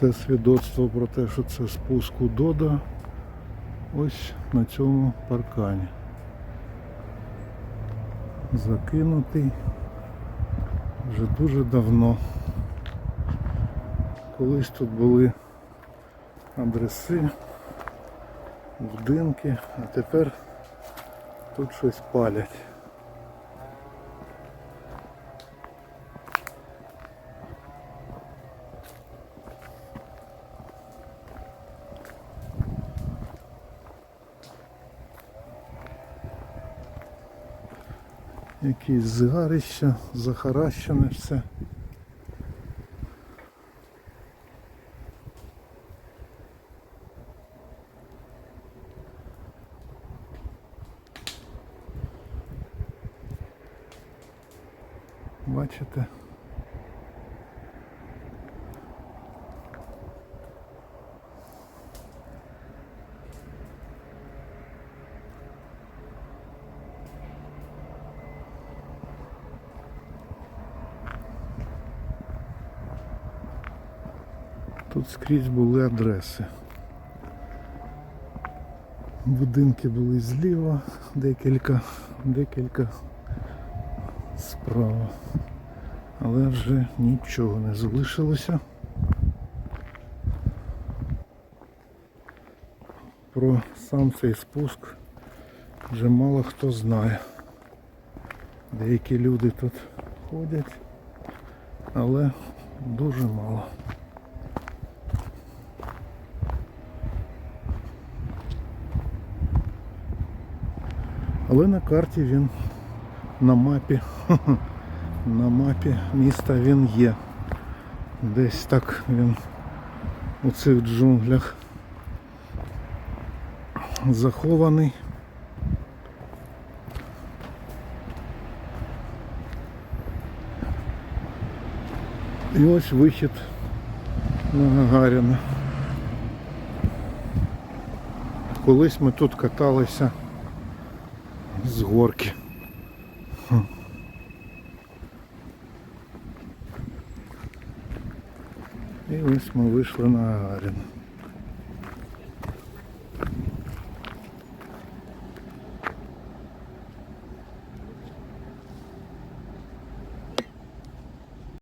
Це свідоцтво про те, що це спуск у Дода. Ось на цьому паркані. Закинутий вже дуже давно. Колись тут були адреси, будинки, а тепер тут щось палять. Якісь згарища, захаращене все. Бачите? Тут скрізь були адреси. Будинки були зліва, декілька, декілька справа. Але вже нічого не залишилося. Про сам цей спуск вже мало хто знає. Деякі люди тут ходять, але дуже мало. Але на карті він на мапі, на мапі міста він є. Десь так він у цих джунглях захований. І ось вихід на Гагаріна. Колись ми тут каталися з горки. І ось ми вийшли на Гагаріна.